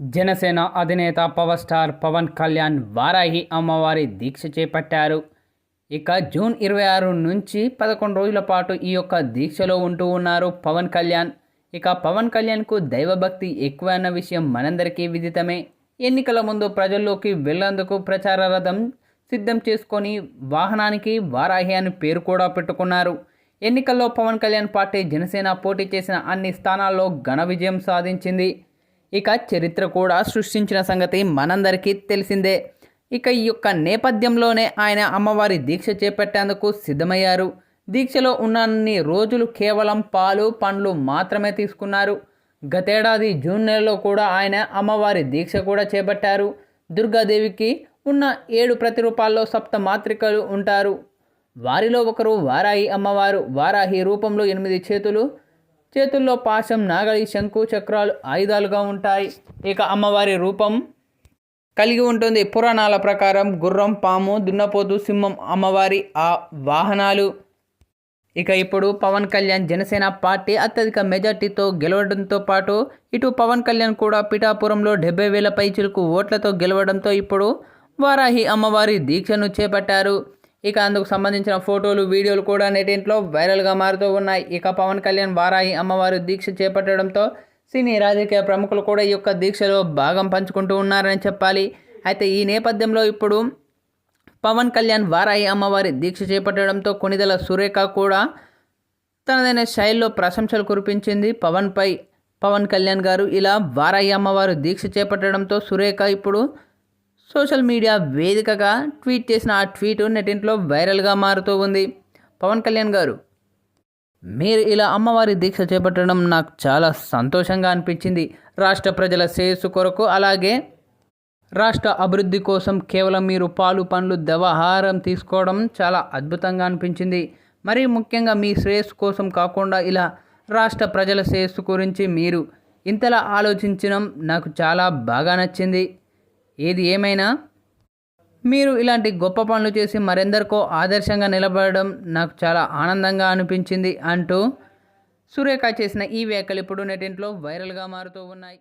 జనసేన అధినేత power star Pawan Kalyan Varahi అమ్మవారి దీక్ష చేపట్టారు. ఇక జూన్ ఇరవై ఆరు నుంచి పదకొండు రోజుల పాటు ఈ యొక్క దీక్షలో ఉంటూ ఉన్నారు పవన్ కళ్యాణ్. ఇక పవన్ కళ్యాణ్కు దైవభక్తి ఎక్కువ అన్న విషయం మనందరికీ విదితమే. ఎన్నికల ముందు ప్రజల్లోకి వెళ్ళేందుకు ప్రచార రథం సిద్ధం చేసుకొని వాహనానికి వారాహి అని పేరు కూడా పెట్టుకున్నారు. ఎన్నికల్లో పవన్ కళ్యాణ్ పార్టీ జనసేన పోటీ చేసిన అన్ని స్థానాల్లో ఘన విజయం సాధించింది. ఇక చరిత్ర కూడా సృష్టించిన సంగతి మనందరికీ తెలిసిందే. ఇక ఈ యొక్క నేపథ్యంలోనే ఆయన అమ్మవారి దీక్ష చేపట్టేందుకు సిద్ధమయ్యారు. దీక్షలో ఉన్నన్ని రోజులు కేవలం పాలు పండ్లు మాత్రమే తీసుకున్నారు. గతేడాది జూన్ నెలలో కూడా ఆయన అమ్మవారి దీక్ష కూడా చేపట్టారు. దుర్గాదేవికి ఉన్న ఏడు ప్రతిరూపాల్లో సప్త మాత్రికలు ఉంటారు. వారిలో ఒకరు వారాహి అమ్మవారు. వారాహి రూపంలో ఎనిమిది చేతులు చేతుల్లో పాశం నాగలి శంకు చక్రాలు ఆయుధాలుగా ఉంటాయి. ఇక అమ్మవారి రూపం కలిగి ఉంటుంది. పురాణాల ప్రకారం గుర్రం పాము దున్నపోతు సింహం అమ్మవారి ఆ వాహనాలు. ఇక ఇప్పుడు పవన్ కళ్యాణ్ జనసేన పార్టీ అత్యధిక మెజార్టీతో గెలవడంతో పాటు ఇటు పవన్ కళ్యాణ్ కూడా పిఠాపురంలో డెబ్బై వేల పైచులకు ఓట్లతో గెలవడంతో ఇప్పుడు వారాహి అమ్మవారి దీక్షను చేపట్టారు. ఇక అందుకు సంబంధించిన ఫోటోలు వీడియోలు కూడా నెటింట్లో వైరల్గా మారుతూ ఉన్నాయి. ఇక పవన్ కళ్యాణ్ వారాహి అమ్మవారు దీక్ష చేపట్టడంతో సినీ రాజకీయ ప్రముఖులు కూడా ఈ యొక్క దీక్షలో భాగం పంచుకుంటూ ఉన్నారని చెప్పాలి. అయితే ఈ నేపథ్యంలో ఇప్పుడు పవన్ కళ్యాణ్ వారాయి అమ్మవారి దీక్ష చేపట్టడంతో కొనిదల సురేఖ కూడా తనదైన శైలిలో ప్రశంసలు కురిపించింది. పవన్పై పవన్ కళ్యాణ్ గారు ఇలా వారాయి అమ్మవారు దీక్ష చేపట్టడంతో సురేఖ ఇప్పుడు సోషల్ మీడియా వేదికగా ట్వీట్ చేసిన ఆ ట్వీట్ నెటింట్లో వైరల్గా మారుతూ ఉంది. పవన్ కళ్యాణ్ గారు మీరు ఇలా అమ్మవారి దీక్ష చేపట్టడం నాకు చాలా సంతోషంగా అనిపించింది. రాష్ట్ర ప్రజల శ్రేయస్సు కొరకు అలాగే రాష్ట్ర అభివృద్ధి కోసం కేవలం మీరు పాలు పండ్లు దవాహారం తీసుకోవడం చాలా అద్భుతంగా అనిపించింది. మరీ ముఖ్యంగా మీ శ్రేయస్సు కోసం కాకుండా ఇలా రాష్ట్ర ప్రజల శ్రేయస్సు గురించి మీరు ఇంతలా ఆలోచించడం నాకు చాలా బాగా నచ్చింది. ఏది ఏమైనా? మీరు ఇలాంటి గొప్ప పనులు చేసి మరెందరికో ఆదర్శంగా నిలబడడం నాకు చాలా ఆనందంగా అనిపించింది అంటూ సురేఖ చేసిన ఈ వ్యాఖ్యలు ఇప్పుడు నెటింట్లో వైరల్గా మారుతూ ఉన్నాయి.